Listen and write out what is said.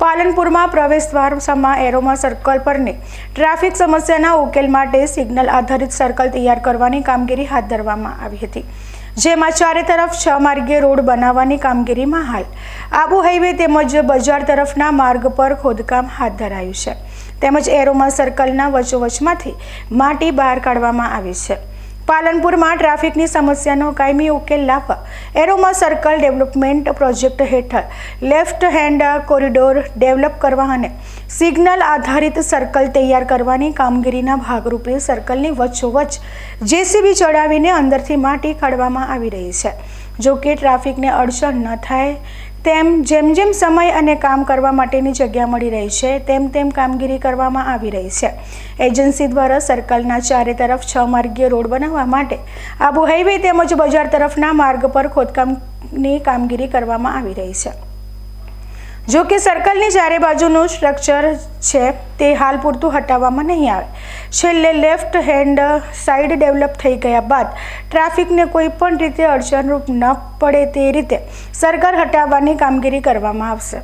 પાલનપુરમાં પ્રવેશદ્વાર સમા aroma circle પરની ટ્રાફિક સમસ્યાના ઉકેલ માટે સિગ્નલ આધારિત સર્કલ તૈયાર કરવાની કામગીરી હાથ ધરવામાં આવી હતી. જેમાં ચારે તરફ છ માર્ગે રોડ બનાવવાની કામગીરીમાં હાલ આબુ હાઈવે તેમજ બજાર તરફના માર્ગ પર ખોદકામ હાથ ધરાયું છે. તેમજ એરોમા સર્કલના વચોવચમાંથી માટી બહાર કાઢવામાં આવી છે. પાલનપુરમાં ટ્રાફિકની સમસ્યાનો કાયમી ઉકેલ લાવવા એરોમા સર્કલ ડેવલપમેન્ટ પ્રોજેક્ટ હેઠળ લેફ્ટ હેન્ડ કોરિડોર ડેવલપ કરવા અને સિગ્નલ આધારિત સર્કલ તૈયાર કરવાની કામગીરીના ભાગરૂપે સર્કલની વચ્ચોવચ્ચ જેસીબી ચડાવીને અંદરથી માટી કાઢવામાં આવી રહી છે. જો કે ટ્રાફિકને અડચણ ન થાય તેમ જેમ જેમ સમય અને કામ કરવા માટેની જગ્યા મળી રહી છે, તેમ તેમ કામગીરી કરવામાં આવી રહી છે. એજન્સી દ્વારા સર્કલના ચારે તરફ છ માર્ગીય રોડ બનાવવા માટે આબુ હાઈવે તેમજ બજાર તરફના માર્ગ પર ખોદકામની કામગીરી કરવામાં આવી રહી છે. જો કે સર્કલની ચારે બાજુનું સ્ટ્રક્ચર છે, તે હાલ પૂરતું હટાવવામાં નહીં આવે. છેલ્લે લેફ્ટ હેન્ડ સાઈડ ડેવલપ થઈ ગયા બાદ ટ્રાફિકને કોઈ પણ રીતે અડચણરૂપ ન પડે તે રીતે સર્કલ હટાવવાની કામગીરી કરવામાં આવશે.